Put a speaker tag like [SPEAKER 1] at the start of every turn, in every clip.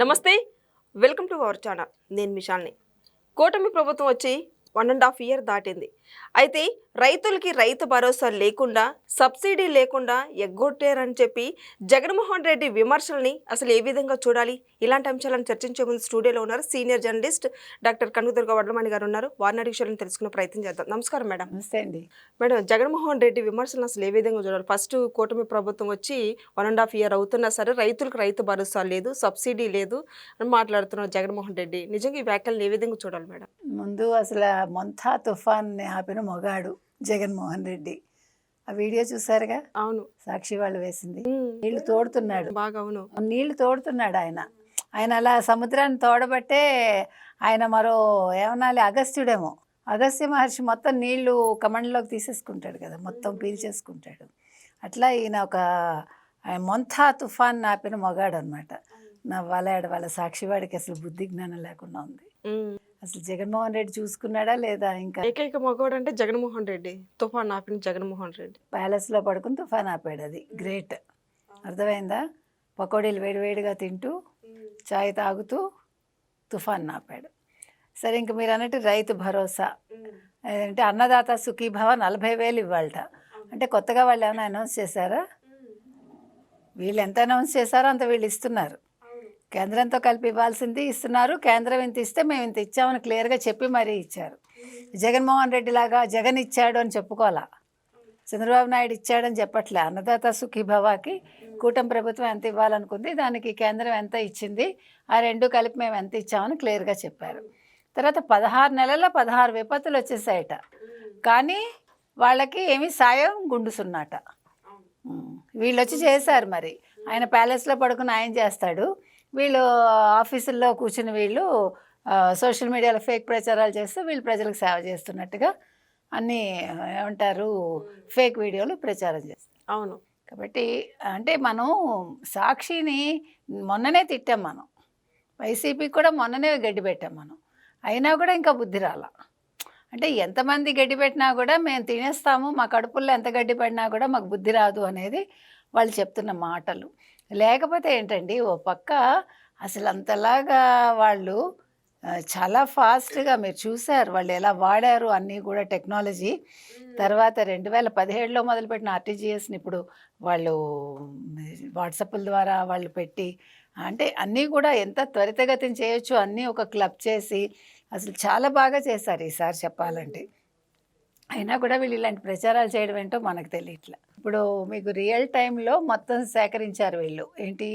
[SPEAKER 1] నమస్తే welcome to our channel. నేను మిషాల్ని కూటమి ప్రభుత్వం వచ్చి వన్ అండ్ హాఫ్ ఇయర్ దాటింది. అయితే రైతులకి రైతు భరోసా లేకుండా సబ్సిడీ లేకుండా ఎగ్గొట్టారని చెప్పి జగన్మోహన్ రెడ్డి విమర్శల్ని అసలు ఏ విధంగా చూడాలి? ఇలాంటి అంశాలను చర్చించే ముందు స్టూడియోలో ఉన్నారు senior journalist doctor Kanudurga Vadlamani garu ఉన్నారు. వారిని విషయాలను తెలుసుకునే ప్రయత్నం చేద్దాం. నమస్కారం మేడం.
[SPEAKER 2] నమస్తే అండి.
[SPEAKER 1] మేడం జగన్మోహన్ రెడ్డి విమర్శలను అసలు ఏ విధంగా చూడాలి? ఫస్ట్ కూటమి ప్రభుత్వం వచ్చి వన్ అండ్ హాఫ్ ఇయర్ అవుతున్నా సరే రైతులకు రైతు భరోసా లేదు సబ్సిడీ లేదు అని మాట్లాడుతున్నారు జగన్మోహన్ రెడ్డి. నిజంగా ఈ వ్యాఖ్యలను ఏ విధంగా చూడాలి మేడం?
[SPEAKER 2] ముందు అసలు మొంతా తుఫాన్ ఆపిన మొగాడు. జగన్మోహన్ రెడ్డి. ఆ వీడియో చూసారుగా?
[SPEAKER 1] అవును.
[SPEAKER 2] సాక్షి వాళ్ళు వేసింది. నీళ్ళు తోడుతున్నాడు.
[SPEAKER 1] బాగా అవును
[SPEAKER 2] నీళ్ళు తోడుతున్నాడు ఆయన. ఆయన అలా సముద్రాన్ని తోడబట్టే ఆయన మరో ఏమనాలి అగస్త్యుడేమో. అగస్త్య మహర్షి మొత్తం నీళ్ళు కమండలోకి తీసేసుకుంటాడు కదా మొత్తం పీల్చేసుకుంటాడు. అట్లా ఈయన ఒక ఆయన మొంతా తుఫాన్ ఆపిన మొగాడు అనమాట నా వాళ్ళ వాళ్ళ సాక్షివాడికి అసలు బుద్ధి జ్ఞానం లేకుండా ఉంది. అసలు జగన్మోహన్ రెడ్డి చూసుకున్నాడా లేదా ఇంకా?
[SPEAKER 1] ఏకైక మగవాడు అంటే జగన్మోహన్ రెడ్డి. తుఫాన్ ఆపిన జగన్మోహన్ రెడ్డి.
[SPEAKER 2] ప్యాలెస్లో పడుకుని తుఫాన్ ఆపాడు అది. గ్రేట్. అర్థమైందా? పకోడీలు వేడివేడిగా తింటూ చాయ్ తాగుతూ తుఫాన్ ఆపాడు సరే ఇంక మీరు అన్నట్టు రైతు భరోసా. అంటే అన్నదాత సుఖీభావ నలభై వేలు ఇవ్వాలట. అంటే కొత్తగా వాళ్ళు ఏమైనా అనౌన్స్ చేశారా? వీళ్ళు ఎంత అనౌన్స్ చేశారో అంత వీళ్ళు ఇస్తున్నారు. కేంద్రంతో కలిపి ఇవ్వాల్సింది ఇస్తున్నారు. కేంద్రం ఇంత ఇస్తే మేము ఇంత ఇచ్చామని క్లియర్గా చెప్పి మరీ ఇచ్చారు. జగన్మోహన్ రెడ్డి లాగా జగన్ ఇచ్చాడు అని చెప్పుకోవాలా? చంద్రబాబు నాయుడు ఇచ్చాడని చెప్పట్లే. అన్నదాత సుఖీభవాకి కూటమి ప్రభుత్వం ఎంత ఇవ్వాలనుకుంది దానికి కేంద్రం ఎంత ఇచ్చింది ఆ రెండు కలిపి మేము ఎంత ఇచ్చామని క్లియర్గా చెప్పారు. తర్వాత పదహారు నెలల పదహారు విపత్తులు వచ్చేసాయట. కానీ వాళ్ళకి ఏమి సాయం గుండు సున్నాట. వీళ్ళు వచ్చి చేశారు మరి. ఆయన ప్యాలెస్లో పడుకుని ఆయన చేస్తాడు. వీళ్ళు ఆఫీసుల్లో కూర్చుని వీళ్ళు సోషల్ మీడియాలో ఫేక్ ప్రచారాలు చేస్తూ వీళ్ళు ప్రజలకు సేవ చేస్తున్నట్టుగా అన్నీ ఏమంటారు ఫేక్ వీడియోలు ప్రచారం చేస్తారు.
[SPEAKER 1] అవును.
[SPEAKER 2] కాబట్టి అంటే మనం సాక్షిని మొన్ననే తిట్టాం మనం. వైసీపీ కూడా మొన్ననే గడ్డి పెట్టాం మనం. అయినా కూడా ఇంకా బుద్ధి రాల. అంటే ఎంతమంది గడ్డి పెట్టినా కూడా మేము తినేస్తాము మా కడుపుల్లో ఎంత గడ్డి పడినా కూడా మాకు బుద్ధి రాదు అనేది వాళ్ళు చెప్తున్న మాటలు. లేకపోతే ఏంటండి ఓ పక్క అసలు అంతలాగా వాళ్ళు చాలా ఫాస్ట్గా మీరు చూశారు వాళ్ళు ఎలా వాడారు అన్నీ కూడా టెక్నాలజీ. తర్వాత రెండు వేల పదిహేడులో మొదలుపెట్టిన ఆర్టీజీఎస్ని ఇప్పుడు వాళ్ళు వాట్సాప్ల ద్వారా వాళ్ళు పెట్టి అంటే అన్నీ కూడా ఎంత త్వరితగతిని చేయొచ్చు అన్నీ ఒక క్లబ్ చేసి అసలు చాలా బాగా చేశారు ఈసారి చెప్పాలంటే. అయినా కూడా వీళ్ళు ఇలాంటి ప్రచారాలు చేయడం ఏంటో మనకు తెలియట్లే. ఇప్పుడు మీకు రియల్ టైంలో మొత్తం సేకరించారు వీళ్ళు. ఏంటి?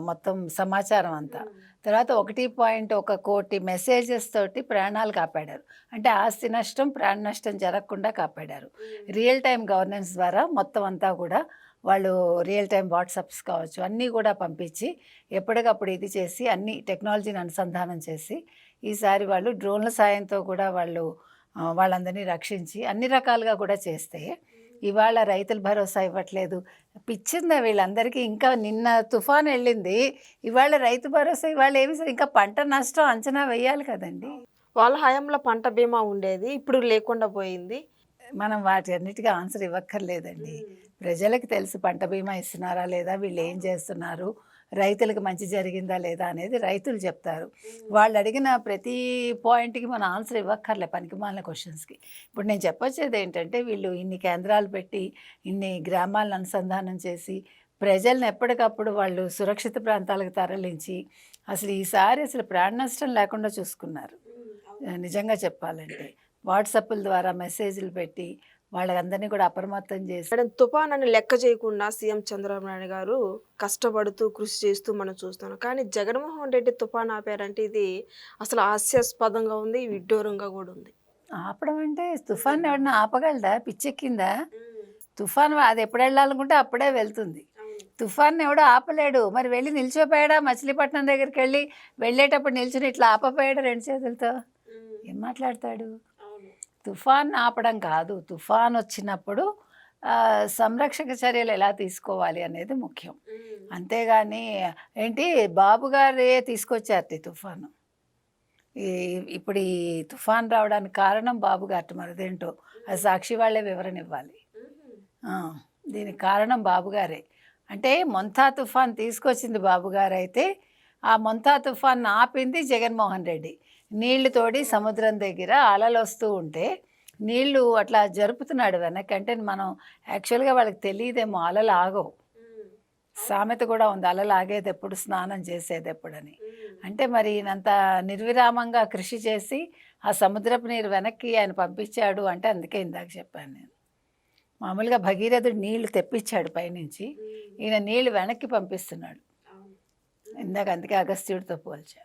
[SPEAKER 2] మొత్తం సమాచారం అంతా. తర్వాత ఒకటి పాయింట్ ఒక కోటి మెసేజెస్ తోటి ప్రాణాలు కాపాడారు. అంటే ఆస్తి నష్టం ప్రాణ నష్టం జరగకుండా కాపాడారు. రియల్ టైం గవర్నెన్స్ ద్వారా మొత్తం అంతా కూడా వాళ్ళు రియల్ టైం వాట్సాప్స్ కావచ్చు అన్నీ కూడా పంపించి ఎప్పటికప్పుడు ఇది చేసి అన్ని టెక్నాలజీని అనుసంధానం చేసి ఈసారి వాళ్ళు డ్రోన్ల సాయంతో కూడా వాళ్ళు వాళ్ళందరినీ రక్షించి అన్ని రకాలుగా కూడా చేస్తే ఇవాళ రైతులు భరోసా ఇవ్వట్లేదు. పిచ్చిందా వీళ్ళందరికీ? ఇంకా నిన్న తుఫాన్ వెళ్ళింది. ఇవాళ రైతు భరోసా ఇవాళ ఏమి సరే ఇంకా పంట నష్టం అంచనా వేయాలి కదండి.
[SPEAKER 1] వాళ్ళ హయాంలో పంట బీమా ఉండేది ఇప్పుడు లేకుండా పోయింది.
[SPEAKER 2] మనం వాటి అన్నిటికీ ఆన్సర్ ఇవ్వక్కర్లేదండి. ప్రజలకు తెలుసు పంట బీమా ఇస్తున్నారా లేదా వీళ్ళు ఏం చేస్తున్నారు? రైతులకు మంచి జరిగిందా లేదా అనేది రైతులు చెప్తారు. వాళ్ళు అడిగిన ప్రతి పాయింట్కి మనం ఆన్సర్ ఇవ్వక్కర్లే పనికిమాలిన క్వశ్చన్స్కి. ఇప్పుడు నేను చెప్పొచ్చేది ఏంటంటే వీళ్ళు ఇన్ని కేంద్రాలు పెట్టి ఇన్ని గ్రామాలను అనుసంధానం చేసి ప్రజల్ని ఎప్పటికప్పుడు వాళ్ళు సురక్షిత ప్రాంతాలకు తరలించి అసలు ఈసారి అసలు ప్రాణ నష్టం లేకుండా చూసుకున్నారు. నిజంగా చెప్పాలంటే వాట్సాప్ల ద్వారా మెసేజ్లు పెట్టి వాళ్ళందరినీ కూడా అప్రమత్తం చేసి
[SPEAKER 1] మేడం తుఫాన్ అని లెక్క చేయకుండా సీఎం చంద్రబాబు నాయుడు గారు కష్టపడుతూ కృషి చేస్తూ మనం చూస్తున్నాం. కానీ జగన్మోహన్ రెడ్డి తుఫాన్ ఆపారంటే ఇది అసలు హాస్యాస్పదంగా ఉంది విడ్డూరంగా కూడా ఉంది.
[SPEAKER 2] ఆపడం అంటే తుఫాన్ ఎవడన్నా ఆపగలడా పిచ్చెక్కిందా? తుఫాన్ అది ఎప్పుడు వెళ్ళాలనుకుంటే అప్పుడే వెళ్తుంది. తుఫాన్ ఎవడో ఆపలేడు. మరి వెళ్ళి నిల్చోపోయాడా? మచిలీపట్నం దగ్గరికి వెళ్ళి వెళ్ళేటప్పుడు నిల్చుని ఇట్లా ఆపపోయాడు రెండు చేతులతో? ఏం మాట్లాడతాడు? తుఫాన్ ఆపడం కాదు. తుఫాన్ వచ్చినప్పుడు సంరక్షక చర్యలు ఎలా తీసుకోవాలి అనేది ముఖ్యం. అంతేగాని ఏంటి బాబు గారే తీసుకొచ్చారు ఈ తుఫాను. ఈ ఇప్పుడు ఈ తుఫాన్ రావడానికి కారణం బాబు గారు మరిదేంటో అది సాక్షి వాళ్ళే వివరణ ఇవ్వాలి. దీనికి కారణం బాబుగారే అంటే మొంతా తుఫాన్ తీసుకొచ్చింది బాబుగారు అయితే ఆ మొంతా తుఫాన్ ఆపింది జగన్మోహన్ రెడ్డి. నీళ్ళు తోడి సముద్రం దగ్గర అలలు వస్తూ ఉంటే నీళ్ళు అట్లా జరుపుతున్నాడు వెనక్కి అంటే మనం యాక్చువల్గా వాళ్ళకి తెలియదేమో అలలు ఆగవు. సామెత కూడా ఉంది అలలు ఆగేది ఎప్పుడు స్నానం చేసేది ఎప్పుడని. అంటే మరి ఈయనంత నిర్విరామంగా కృషి చేసి ఆ సముద్రపు నీరు వెనక్కి ఆయన పంపించాడు అంటే అందుకే ఇందాక చెప్పాను నేను. మామూలుగా భగీరథుడు నీళ్ళు తెప్పించాడు పైనుంచి. ఈయన నీళ్ళు వెనక్కి పంపిస్తున్నాడు. ఇందాక అందుకే అగస్త్యుడితో పోల్చా.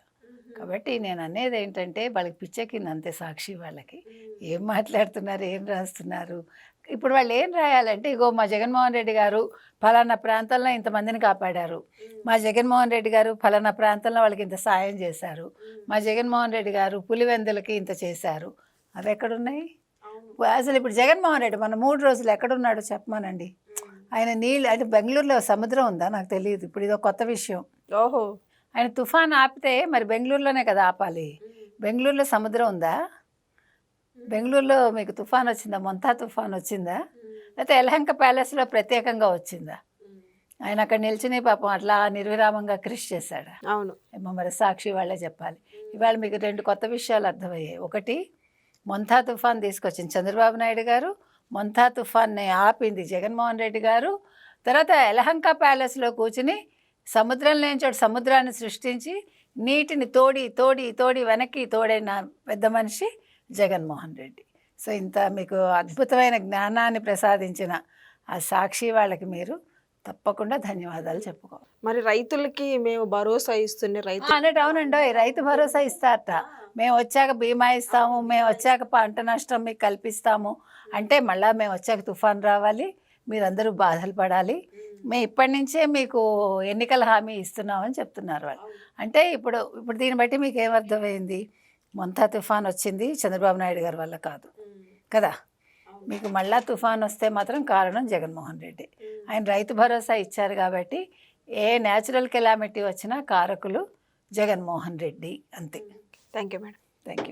[SPEAKER 2] కాబట్టి నేను అనేది ఏంటంటే వాళ్ళకి పిచ్చెక్కింది అంతే సాక్షి వాళ్ళకి. ఏం మాట్లాడుతున్నారు ఏం రాస్తున్నారు? ఇప్పుడు వాళ్ళు ఏం రాయాలంటే ఇగో మా జగన్మోహన్ రెడ్డి గారు ఫలానా ప్రాంతంలో ఇంతమందిని కాపాడారు. మా జగన్మోహన్ రెడ్డి గారు ఫలానా ప్రాంతంలో వాళ్ళకి ఇంత సాయం చేశారు. మా జగన్మోహన్ రెడ్డి గారు పులివెందులకి ఇంత చేశారు. అవి ఎక్కడున్నాయి? అసలు ఇప్పుడు జగన్మోహన్ రెడ్డి మన మూడు రోజులు ఎక్కడున్నాడో చెప్పమానండి. ఆయన నీళ్ళు అంటే బెంగళూరులో సముద్రం ఉందా? నాకు తెలియదు. ఇప్పుడు ఇదో కొత్త విషయం.
[SPEAKER 1] ఓహో.
[SPEAKER 2] ఆయన తుఫాన్ ఆపితే మరి బెంగళూరులోనే కదా ఆపాలి. బెంగళూరులో సముద్రం ఉందా? బెంగళూరులో మీకు తుఫాన్ వచ్చిందా? మొంతా తుఫాన్ వచ్చిందా? లేకపోతే ఎలహంక ప్యాలెస్లో ప్రత్యేకంగా వచ్చిందా? ఆయన అక్కడ నిల్చుని పాపం అట్లా నిర్విరామంగా కృషి చేశాడు?
[SPEAKER 1] అవును.
[SPEAKER 2] మరి సాక్షి వాళ్ళే చెప్పాలి. ఇవాళ మీకు రెండు కొత్త విషయాలు అర్థమయ్యాయి. ఒకటి మొంతా తుఫాన్ తీసుకొచ్చింది చంద్రబాబు నాయుడు గారు. మొంతా తుఫాన్ని ఆపింది జగన్మోహన్ రెడ్డి గారు. తర్వాత ఎలహంక ప్యాలెస్లో కూర్చుని సముద్రం లేని చోటు సముద్రాన్ని సృష్టించి నీటిని తోడి తోడి తోడి వెనక్కి తోడైన పెద్ద మనిషి జగన్మోహన్ రెడ్డి. సో ఇంత మీకు అద్భుతమైన జ్ఞానాన్ని ప్రసాదించిన ఆ సాక్షి వాళ్ళకి మీరు తప్పకుండా ధన్యవాదాలు చెప్పుకోవాలి
[SPEAKER 1] మరి రైతులకి మేము భరోసా ఇస్తుంది రైతు
[SPEAKER 2] అన్నట్టు అవునండి రైతు భరోసా ఇస్తారట. మేము వచ్చాక బీమా ఇస్తాము మేము వచ్చాక పంట నష్టం మీకు కల్పిస్తాము. అంటే మళ్ళీ మేము వచ్చాక తుఫాన్ రావాలి మీరందరూ బాధలు పడాలి. మేము. ఇప్పటి నుంచే మీకు ఎన్నికల హామీ ఇస్తున్నామని చెప్తున్నారు వాళ్ళు. అంటే ఇప్పుడు ఇప్పుడు దీన్ని బట్టి మీకు ఏమర్థమైంది మొంతా తుఫాన్ వచ్చింది చంద్రబాబు నాయుడు గారి వల్ల కాదు. కదా? మీకు మళ్ళా తుఫాన్ వస్తే మాత్రం కారణం జగన్మోహన్ రెడ్డి. ఆయన రైతు భరోసా ఇచ్చారు కాబట్టి ఏ న్యాచురల్ కెలామిటీ వచ్చినా కారకులు జగన్మోహన్ రెడ్డి అంతే.
[SPEAKER 1] Thank you madam.
[SPEAKER 2] Thank you